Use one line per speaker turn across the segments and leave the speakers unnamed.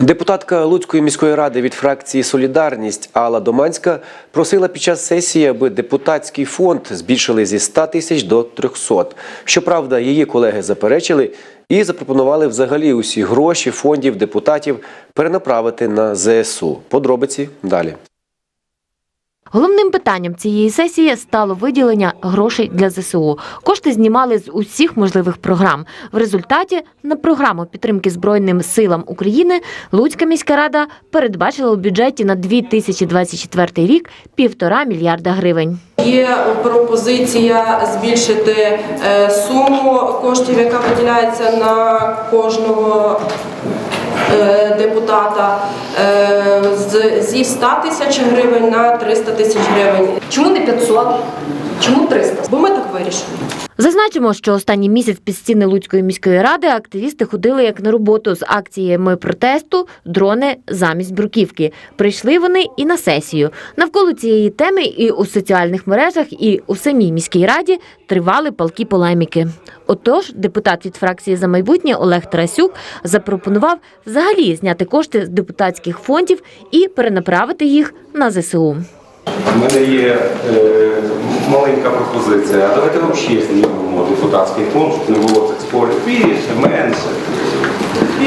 Депутатка Луцької міської ради від фракції Солідарність Алла Доманська просила під час сесії, аби депутатський фонд збільшили зі 100 тисяч до 300. Щоправда, її колеги заперечили і запропонували взагалі усі гроші фондів депутатів перенаправити на ЗСУ. Подробиці далі.
Головним питанням цієї сесії стало виділення грошей для ЗСУ. Кошти знімали з усіх можливих програм. В результаті на програму підтримки Збройним силам України Луцька міська рада передбачила у бюджеті на 2024 рік півтора мільярда гривень.
Є пропозиція збільшити е, суму коштів, яка виділяється на кожного е, депутата е, зі 100 тисяч гривень на 300 тисяч гривень.
Чому не 500? Чому 300?
Бо ми так вирішили.
Зазначимо, що останній місяць під стіни Луцької міської ради активісти ходили як на роботу з акціями протесту Дрони замість бруківки. Прийшли вони і на сесію. Навколо цієї теми і у соціальних мережах, і у самій міській раді тривали палкі полеміки. Отож, депутат від фракції за майбутнє Олег Тарасюк запропонував взагалі зняти кошти з депутатських фондів і перенаправити їх на ЗСУ.
У мене є е, маленька пропозиція. А давайте взагалі знімемо депутатський фонд, щоб не було цих спорів більше, менше.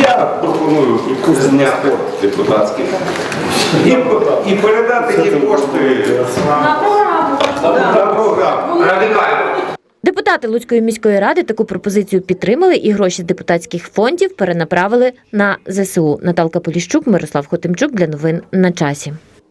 Я пропоную зняти депутатський і, і передати ті кошти на програму. На програму. Радикально.
Депутати Луцької міської ради таку пропозицію підтримали і гроші з депутатських фондів перенаправили на ЗСУ. Наталка Поліщук, Мирослав Хотимчук для новин на часі.